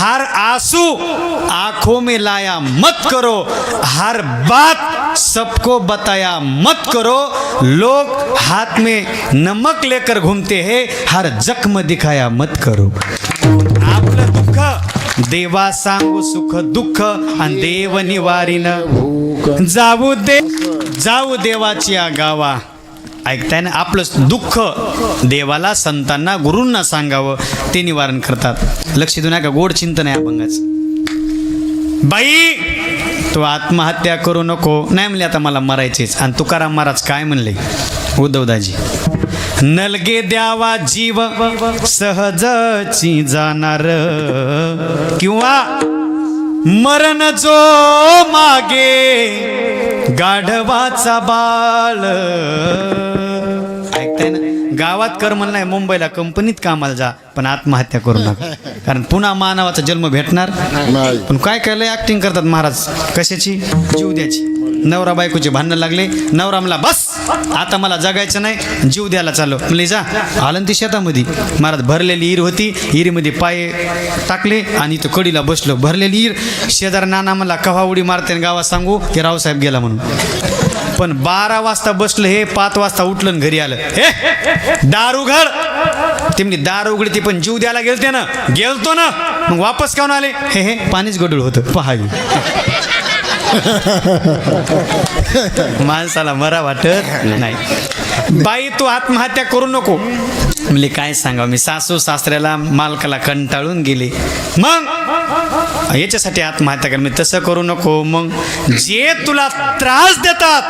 हर आंसू आंखों में लाया मत करो। हर बात सबको बताया मत करो। लोग हाथ में नमक लेकर घूमते हैं हर जख्म दिखाया मत करो। आपलं दुःख देवा सांगू सुख दुःख आणि देव निवारीन जाऊ दे जाऊ देवाची या गावा। ऐकताना आपलं दुःख देवाला संतांना गुरूंना सांगावं ते निवारण करतात. लक्ष देऊ नका गोड चिंतन आहे अभंगाचं. बाई तू आत्महत्या करू नको. नाही म्हणले आता मला मरायचेच. आणि तुकाराम महाराज काय म्हणले? उद्धवदाजी नलगे द्यावा जीव सहजची जाणार. किंवा मरण जो मा गाढवाचा बाळ ऐकताय ना? गावात कर म्हणलं नाही मुंबईला कंपनीत कामाला जा पण आत्महत्या करू नका. कारण पुन्हा मानवाचा जन्म भेटणार. पण काय काय लय ऍक्टिंग करतात महाराज? कशाची? जीव द्याची नवरा बायकोचे भांडणं लागले. नवरा मला बस आता मला जगायचं नाही जीव द्यायला चाललो. म्हणले जा. आलं ती शेतामध्ये. महाराज भरलेली ईर होती. इरीमध्ये पाय टाकले आणि तो कडीला बसलो. भरलेली ईर शेजार नाना मला कव्हा उडी मारते आणि गावात सांगू की रावसाहेब गेला म्हणून. पण बारा वाजता बसलं हे पाच वाजता उठलं घरी आलं. हे दार उघड. ते दार उघडी ती पण जीव द्यायला गेलते ना. गेलतो ना. मग वापस काऊन आले? हे हे पाणीच गडूळ होतं. पहावी माणसाला मरा वाटत नाही. बाई तू आत्महत्या करू नको. म्हणजे काय सांगा मी सासू सासऱ्याला मालकाला कंटाळून गेले. मग? याच्यासाठी आत्महत्या कर मी तसं करू नको. मग जे तुला त्रास देतात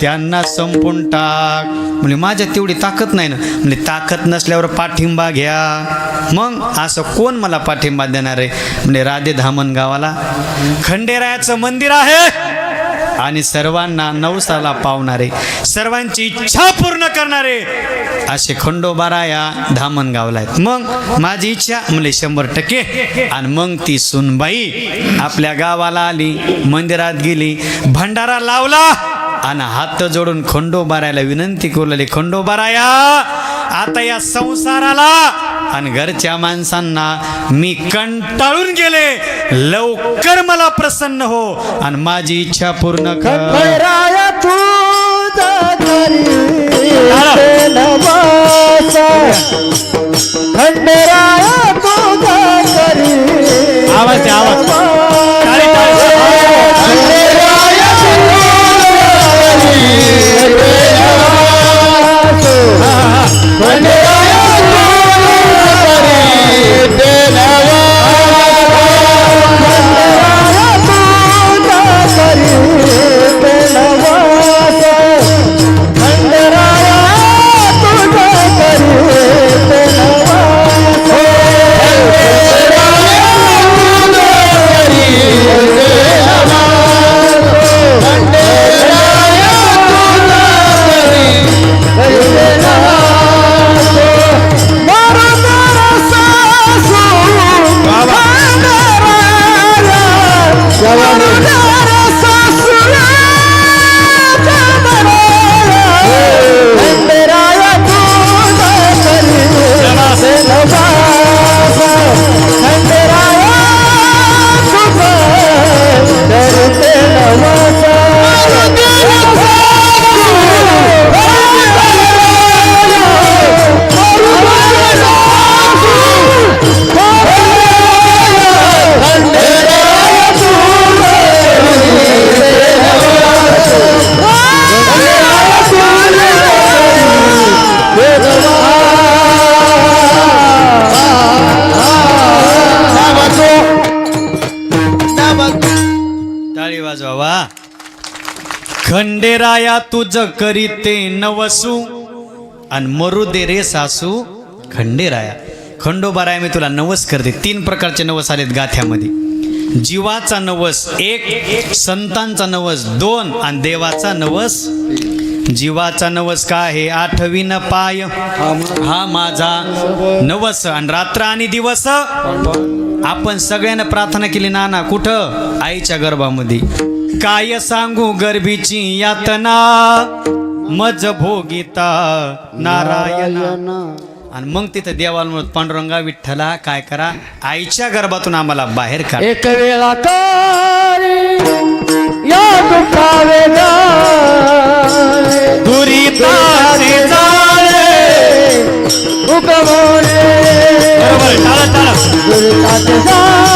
त्यांना संपून टाक. म्हणजे माझ्या तेवढी ताकद नाही ना. म्हणजे ताकद नसल्यावर पाठिंबा घ्या. मग असं कोण मला पाठिंबा देणार आहे? म्हणजे राधे धामण गावाला. खंडेरायाचं मंदिर आहे. आणि सर्वांना नवसाला पावणारे सर्वांची इच्छा पूर्ण करणारे असे खंडोबारा या धामण गावला आहेत. मग माझी इच्छा म्हणजे शंभर टक्के. आणि मग ती सुनबाई आपल्या गावाला आली मंदिरात गेली भंडारा लावला. आणि हात जोडून खंडोबारायला विनंती करू लागली खंडोबाराया आता या संसाराला आणि घरच्या माणसांना मी कंटाळून गेले. लवकर मला प्रसन्न हो आणि माझी इच्छा पूर्ण कर. खंडेराया आवाज आवाज. खंडेराया तुझ करीते नवसू. आणि मरू दे रे सासू खंडेराया. खंडोबाराया मी तुला नवस करते. तीन प्रकारचे नवस आलेत गाथ्यामध्ये. जीवाचा नवस एक संतांचा नवस दोन आणि देवाचा नवस जीवाचा नवस काय आहे? आठवीन पाय. हा माझा नवस. आणि रात्र आणि दिवस. आपण सगळ्यांना प्रार्थना केली नाना कुठं? आईच्या गर्भामध्ये. काय सांगू गर्भीची यातना? मज भोगिता नारायण. आणि मग तिथं देवाला म्हणत पांडुरंगा विठ्ठला काय करा? आईच्या गर्भातून आम्हाला बाहेर काढ. एक वेळा या दुखावे जाळे. उगवले बरोबर टाळा टाळा दुरिताचे जाळे.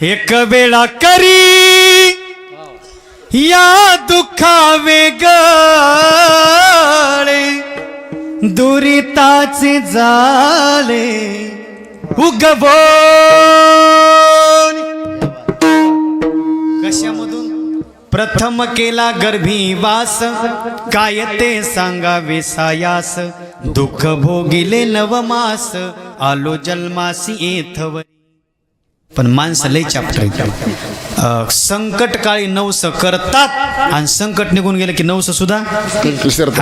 एक वेळा करी या दुखावे गळे दुरिताचे जाळे उगवो कशामधून? प्रथम केला गर्भी वास काय ते सांगावे सायास दुःख भोगिले नवमास आलो जन्मासी येथवरी पण माणसं लय चाप्टर आहेत संकट काळी नवस करतात. आणि संकट निघून गेलं की नवस सुद्धा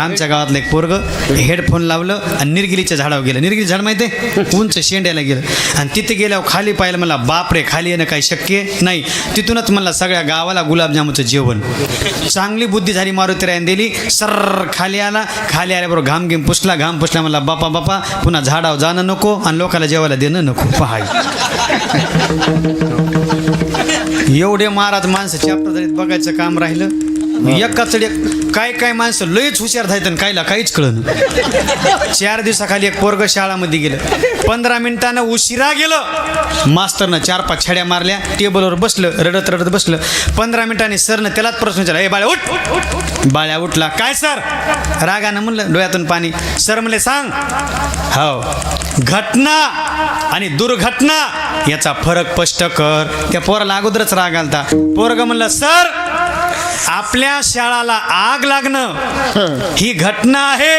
आमच्या गावातलं एक पोरग हेडफोन लावलं आणि निर्गिलीच्या झाडावर गेलं. निर्गिली झाड माहिती आहे उंच शेंड्याला गेलं. आणि तिथे गेल्यावर खाली पाहिलं मला बापरे खाली येणं काही शक्य नाही. तिथूनच मला सगळ्या गावाला गुलाबजामुचं जेवण. चांगली बुद्धी झाली मारुतीरायन दिली. सर खाली आला. खाली आल्याबरोबर घाम घेम पुसला. घाम पुसला मला बापा बापा पुन्हा झाडावर जाणं नको आणि लोकाला जेवायला देणं नको. पहाय एवढे महाराज माणसं चॅप्टर बघायचं काम राहिलं एकाच काय काय माणसं लयच हुशार आणि कायला काहीच कळलं चार दिवसाखाली एक पोरग शाळामध्ये गेलं. पंधरा मिनिटानं उशिरा गेलं. मास्तरनं चार पाच छड्या मारल्या. टेबलवर बसलं रडत रडत बसलं. पंधरा मिनिटांनी सरनं त्यालाच प्रश्न विचारला ए बाळ्या उठ! बाळ्या उठला काय सर? रागानं म्हणलं डोळ्यातून पाणी. सर म्हणले सांग. हो घटना आणि दुर्घटना याचा फरक स्पष्ट कर. त्या पोराला अगोदरच राग आलता. पोरग म्हणलं सर आपल्या शाळाला आग लागणं ही घटना आहे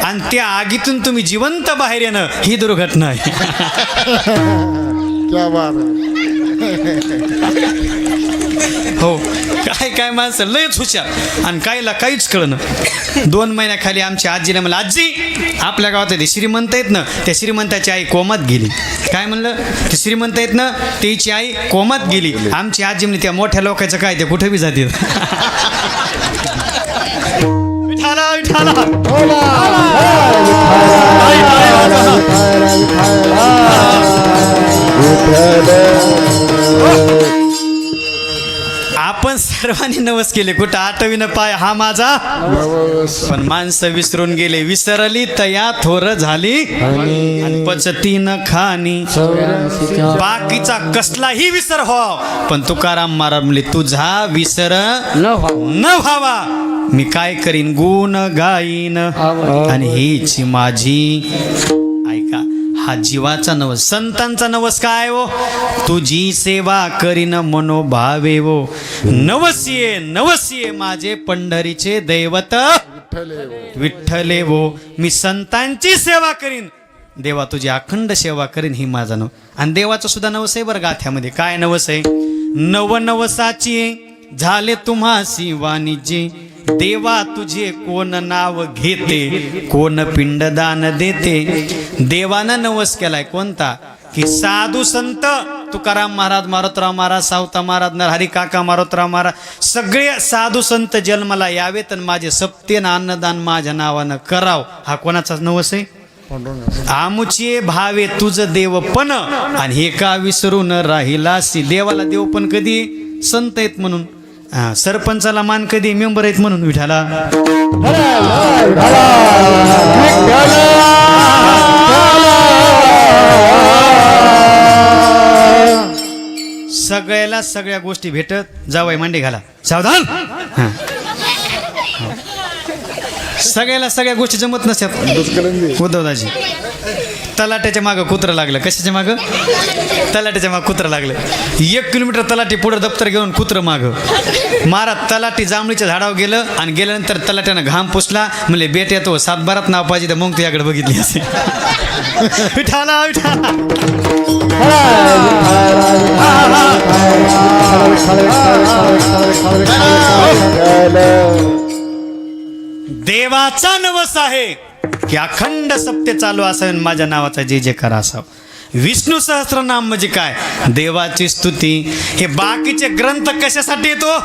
आणि त्या आगीतून तुम्ही जिवंत बाहेर येणं ही दुर्घटना आहे. क्या बात हो. काय काय माणसं लयच हुशार. आणि कायला काहीच कळणं. दोन महिन्याखाली आमची आजीने म्हणलं आजी आपल्या गावात ते श्रीमंत आहेत ना त्या श्रीमंताची आई कोमात गेली. काय म्हणलं? ते श्रीमंत आहेत ना त्याची आई कोमात गेली. आमची आजी म्हणजे त्या मोठ्या लोकांचं काय ते कुठे बी जातील? विठाला. विठाला. आपण सर्वांनी नवस केले. कुठं आठवीनं पाय हा माझा? पण माणसं विसरून गेले. विसरली तया थोर झाली. आणि पचतीन खानी बाकीचा कसलाही विसर हो. पण तुकाराम महाराज म्हणले तुझा विसर न. न व्हावा. मी काय करीन? गुण गाईन. आणि हीच माझी ऐका. हा जीवाचा नवस संतांचा नवस काय हो? तुझी सेवा करीन मनोभावे वो नवसिये नवसिये माझे पंढरीचे दैवत. विठ्ठले वो मी संतांची सेवा करीन. देवा तुझी अखंड सेवा करीन ही माझा नव आणि देवाचं सुद्धा नवस आहे बरं गाथ्यामध्ये. काय नवस आहे? नव नवसाची झाले तुम्हासी वाणिज्ये देवा तुझे कोण नाव घेते? कोण पिंडदान देते? देवानं नवस केलाय. कोणता? की साधू संत तुकाराम महाराज मारोतराव महाराज सावता महाराज नरहरी काका मारोतराव महाराज सगळे साधू संत जन्माला यावेत आणि माझे सप्तेन अन्नदान माझ्या नावानं कराव. हा कोणाचा नवस आहे? आमुचे भावे तुझ देव पण आणि हे का विसरून राहिलासी? देवाला देव पण कधी? संत आहेत म्हणून. सरपंचाला मान कधी? मेंबर आहेत म्हणून विठाला सगळ्याला सगळ्या गोष्टी भेटत जावाय मांडी घाला. सावधान! सगळ्याला सगळ्या गोष्टी जमत नसतात. उद्धवदाजी. तलाट्याच्या मागं कुत्रं लागलं. कशाच्या मागं? तलाट्याच्या मागं कुत्रं लागलं. एक किलोमीटर तलाटी पुढं दप्तर घेऊन कुत्रं मागं. मारा तलाटी जांभळीच्या झाडावर गेलं आणि गेल्यानंतर तलाट्यानं घाम पुसला. म्हणजे बेट येतो सातबारात नाव पाहिजे तर मग तुझ्याकडे बघितली असे विठाला विठाला देवाचा नवस आहे की अखंड सत्य चालू असावे माझ्या नावाचा जे जे करा असावं. विष्णू सहस्रनाम म्हणजे काय? देवाची स्तुती. हे बाकीचे ग्रंथ कशासाठी येतो?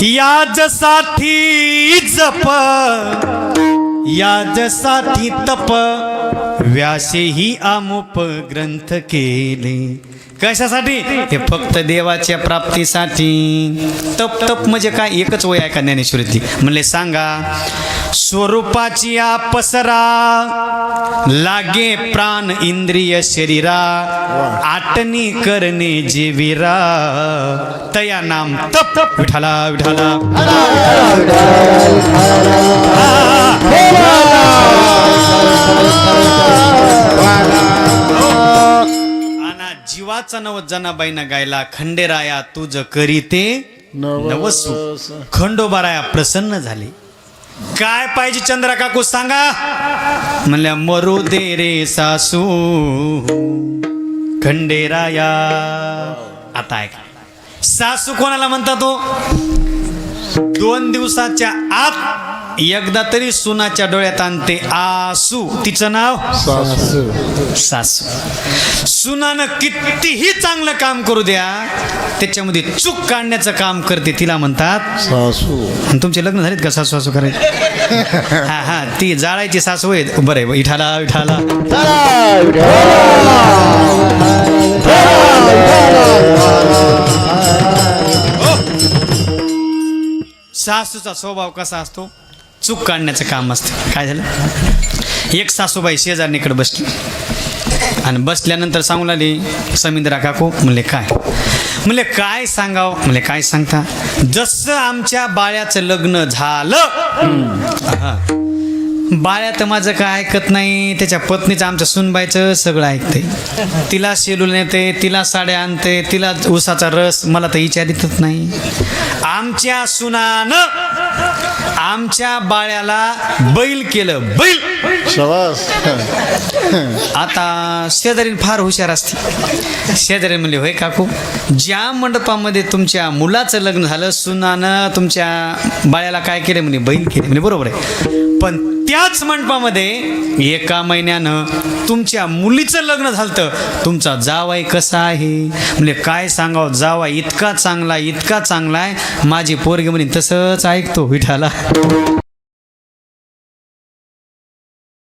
याजसाठी जप. याजसाठी तप. व्यासेही आमुप ग्रंथ केले कशासाठी हे फक्त देवाच्या प्राप्तीसाठी तप तप म्हणजे काय एकच वय आहे का ज्ञानेश्वरीतली म्हणले सांगा स्वरूपाची आपसरा लागे प्राण इंद्रिय शरीरा आटणी करणे जीविरा तया नाम तप तप विठाला विठाला नव जनाबाईनं गायला खंडेराया तुझ करीते नवसू खंडोबाराया प्रसन्न झाले. काय पाहिजे चंद्रा काकू सांगा. म्हणल्या मरू दे रे सासू खंडेराया आता ऐका. सासू कोणाला म्हणतात तो? दोन दिवसाच्या आत एकदा तरी सुनाच्या डोळ्यात आणते आसू. तिचं नाव? सासू. सुनानं कितीही चांगलं काम करू द्या त्याच्यामध्ये चूक काढण्याचं काम करते. तिला म्हणतात सासू. आणि तुमचे लग्न झालेत का सासू सासू करायचे? हा हा ती जाळायची सासू आहे बरं आहे इठाला इठाला. सासूचा स्वभाव कसा असतो? चूक काढण्याचं काम असतं. काय झालं? एक सासूबाई शेजारणीकडे बसली. आणि बसल्यानंतर सांगू लागली समिंद्रा काकू म्हणले काय? म्हणले काय सांगाव? म्हणले काय सांगता? जसं आमच्या बाळ्याचं लग्न झालं. बाळ्या तर माझं काय ऐकत नाही त्याच्या पत्नीचं आमच्या सुनबाईचं सगळं ऐकते. तिला शेलूल नेते तिला साड्या आणते तिला उसाचा रस मला तर इच्छा देतच नाही. आमच्या सुनानं आमच्या बाळ्याला बैल केलं बैल. आता शेजारीन फार हुशार असते शेजारी म्हणले होय काकू ज्या मंडपामध्ये तुमच्या मुलाचं लग्न झालं सुनानं तुमच्या बाळ्याला काय केलं? म्हणे बैल केले. म्हणे बरोबर आहे. पण त्याच मंडपामध्ये एका महिन्यानं तुमच्या मुलीचं लग्न झालं तुमचा जावाई कसा आहे? म्हणजे काय सांगावं? जावाई इतका चांगला इतका चांगला आहे. माझी पोरगी म्हणे तसंच ऐकतो विठाला.